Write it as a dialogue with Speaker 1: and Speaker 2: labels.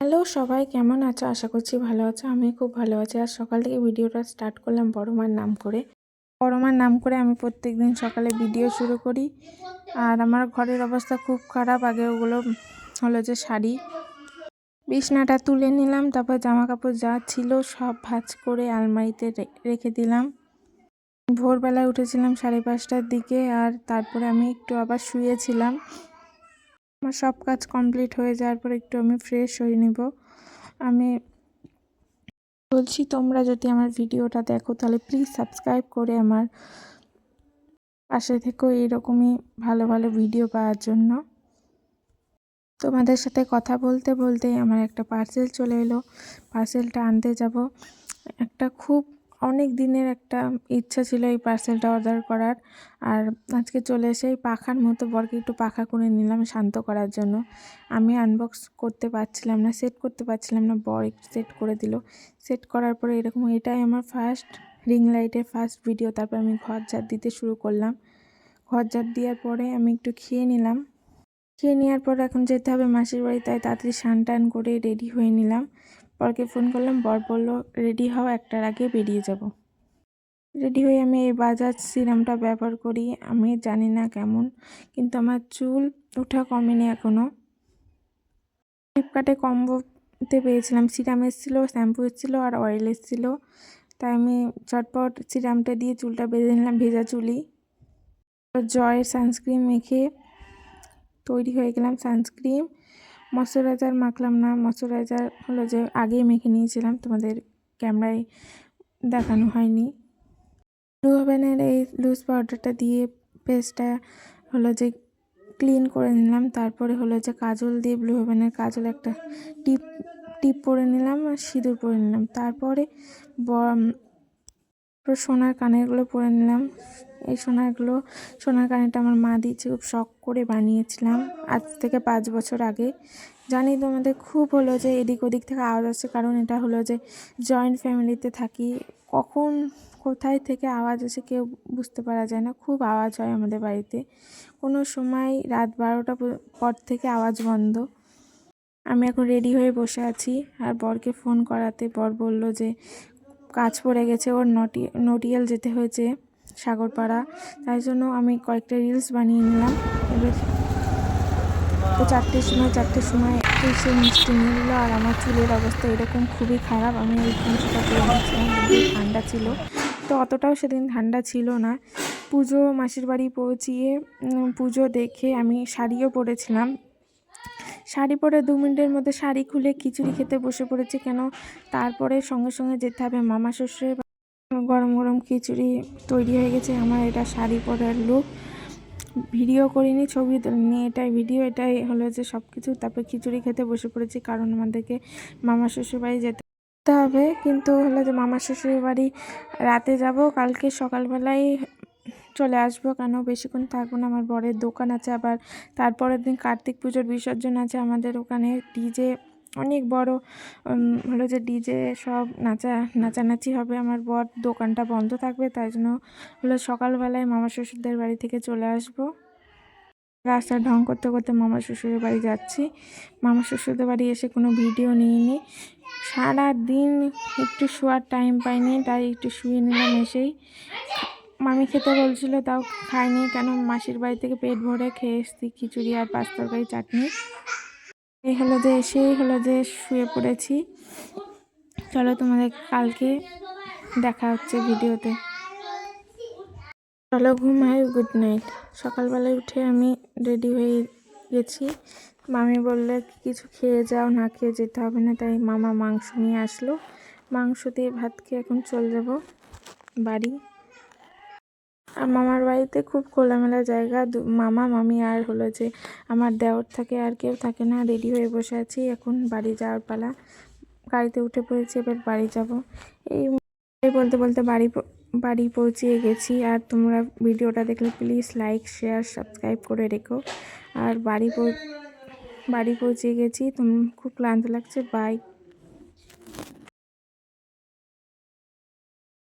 Speaker 1: Hello সবাই, কেমন আছো? আশা করছি ভালো আছো। আমি খুব ভালো আছি। আর সকাল থেকে ভিডিওটা স্টার্ট করলাম বড় মার নাম করে। বড় মার নাম করে আমি প্রত্যেক দিন সকালে ভিডিও শুরু করি। আর আমার ঘরের অবস্থা খুব খারাপ। আগে ওগুলো হলো যে শাড়ি, বিছনাটা তুলে নিলাম। তারপর জামা কাপড় যা ছিল সব ভাঁজ করে আলমারিতে রেখে দিলাম। ভোরবেলায় উঠেছিলাম সাড়ে পাঁচটার দিকে। আর তারপরে আমি একটু আবার শুয়েছিলাম। আমার সব কাজ কমপ্লিট হয়ে যাওয়ার পর একটু আমি ফ্রেশ হয়ে নিব। আমি বলছি, তোমরা যদি আমার ভিডিওটা দেখো, তাহলে প্লিজ সাবস্ক্রাইব করে আমার পাশে থেকেও এইরকমই ভালো ভালো ভিডিও পাওয়ার জন্য। তোমাদের সাথে কথা বলতে বলতেই আমার একটা পার্সেল চলে এলো। পার্সেলটা আনতে যাব। একটা খুব অনেক দিনের একটা ইচ্ছা ছিল এই পার্সেলটা অর্ডার করার। আর আজকে চলে এসে এই পাখার মতো বরকে একটু পাখা করে নিলাম শান্ত করার জন্য। আমি আনবক্স করতে পারছিলাম না সেট করতে পারছিলাম না, বর একটু সেট করে দিল। সেট করার পরে এরকম এটাই আমার ফার্স্ট রিং লাইটের ফার্স্ট ভিডিও তারপর আমি ঘর ঝাড় দিতে শুরু করলাম। ঘর ঝাড় দেওয়ার পরে আমি একটু খেয়ে নিলাম। খেয়ে নেওয়ার পর এখন যেতে হবে মাসির বাড়ি, তাই তাড়াতাড়ি স্নান টান করে রেডি হয়ে নিলাম। বরকে ফোন করলাম, বর বলল, রেডি হও, একটার আগে বেরিয়ে যাব। রেডি হয়ে আমি এই বাজাজ সিরামটা ব্যবহার করি, আমি জানি না কেমন, কিন্তু আমার চুল ওঠা কমেনি এখনও ফ্লিপকার্টে কম্বোতে পেয়েছিলাম, সিরাম এসেছিল, শ্যাম্পু এসেছিল আর অয়েল এসেছিল। তাই আমি চটপট সিরামটা দিয়ে চুলটা বেঁধে নিলাম, ভেজা চুলি জয়ের সানস্ক্রিন মেখে তৈরি হয়ে গেলাম সানস্ক্রিন। ময়শ্চারাইজার মাখলাম না। ময়শ্চারাইজার হলো যে আগেই মেখে নিয়েছিলাম, তোমাদের ক্যামেরায় দেখানো হয়নি। ব্লু ওভেনের এই লুজ পাউডারটা দিয়ে পেস্টটা হলো যে ক্লিন করে নিলাম। তারপরে হলো যে কাজল দিয়ে ব্লু ওভেনের কাজল একটা টিপ টিপ পরে নিলাম আর সিঁদুর পরে নিলাম। তারপরে সোনার কানেরগুলো পরে নিলাম। এই সোনারগুলো সোনার কানেরটা আমার মা দিয়েছে, খুব শখ করে বানিয়েছিলাম। আজ থেকে পাঁচ বছর আগে। জানি তোমাদের খুব হলো যে এদিক ওদিক থেকে আওয়াজ আসছে, কারণ এটা হলো যে জয়েন্ট ফ্যামিলিতে থাকি। কখন, কোথায় থেকে আওয়াজ আসে কেউ বুঝতে পারা যায় না। খুব আওয়াজ হয় আমাদের বাড়িতে। কোনো সময় রাত বারোটা পর থেকে আওয়াজ বন্ধ। আমি এখন রেডি হয়ে বসে আছি। আর বরকে ফোন করাতে বর বলল যে, কাজ পড়ে গেছে, ওর নটি, নটিয়াল যেতে হয়েছে। সাগরপাড়া। তাই জন্য আমি কয়েকটা রিলস বানিয়ে নিলাম। এবার তো চারটের সময় চারটের সময় এসে মিষ্টি নিয়ে নিল আর আমার চুলের অবস্থা এরকম খুবই খারাপ। আমি এই কুঞ্চিটা করে ঠান্ডা ছিল। তো অতটাও সেদিন ঠান্ডা ছিল না। পুজো, মাসির বাড়ি পৌঁছিয়ে পুজো দেখে আমি শাড়িও পরেছিলাম। শাড়ি পরে দু মিনিটের মধ্যে শাড়ি খুলে খিচুড়ি খেতে বসে পড়েছি কেন? তারপরে সঙ্গে সঙ্গে যেতে হবে মামা, শ্বশুরের গরম গরম খিচুড়ি তৈরি হয়ে গেছে। আমার এটা শাড়ি পরার লুক ভিডিও করিনি, ছবি তুলিনি এটাই ভিডিও এটাই হলো যে সব কিছু তারপর খিচুড়ি খেতে বসে পড়েছি কারণ আমাদেরকে মামা শ্বশুর বাড়ি যেতে হবে। কিন্তু হলো যে মামা শ্বশুর বাড়ি রাতে যাব, কালকে সকালবেলায় চলে আসব কেন? বেশিক্ষণ থাকব না। আমার বরের দোকান আছে আবার। তারপরের দিন কার্তিক পুজোর বিসর্জন আছে আমাদের ওখানে। ডিজে অনেক বড় হলো যে ডিজে সব নাচা, নাচানাচি হবে। আমার বর দোকানটা বন্ধ থাকবে, তাই জন্য হলো সকালবেলায় মামা শ্বশুরদের বাড়ি থেকে চলে আসব। রাস্তা ঢং করতে করতে মামা শ্বশুরের বাড়ি যাচ্ছি। মামা শ্বশুরদের বাড়ি এসে কোনো ভিডিও নিইনি। সারা দিন একটু শোয়ার টাইম পাইনি, তাই একটু শুয়ে নিলাম এসেই। মামি খেতে বলছিল, তাও খাইনি কেন? মাসির বাড়ি থেকে পেট ভরে খেয়ে এসছি, খিচুড়ি আর পাঁচ তরকারি চাটনি। এই হলো যে এসেই হলো যে শুয়ে পড়েছি। চলো তোমাদের কালকে দেখা হচ্ছে ভিডিওতে। চলো ঘুমাই গুড নাইট সকালবেলায় উঠে আমি রেডি হয়ে গেছি। মামি বললে, কিছু খেয়ে যাও, না খেয়ে যেতে হবে না। তাই মামা মাংস নিয়ে আসলো। মাংস দিয়ে ভাত খেয়ে এখন চলে যাব বাড়ি। আর মামার বাড়িতে খুব খোলামেলা জায়গা। মামা, মামি আর হলো যে আমার দেওর থাকে আর কেউ থাকে না, রেডি হয়ে বসে আছি। এখন বাড়ি যাওয়ার পালা। গাড়িতে উঠে পড়েছি, এবার বাড়ি যাব। এই বলতে বলতে বাড়ি বাড়ি পৌঁছিয়ে গেছি। আর তোমরা ভিডিওটা দেখলে প্লিজ লাইক শেয়ার সাবস্ক্রাইব করে রেখো। আর বাড়ি বাড়ি পৌঁছে গেছি। তুমি, খুব ক্লান্ত লাগছে। বাই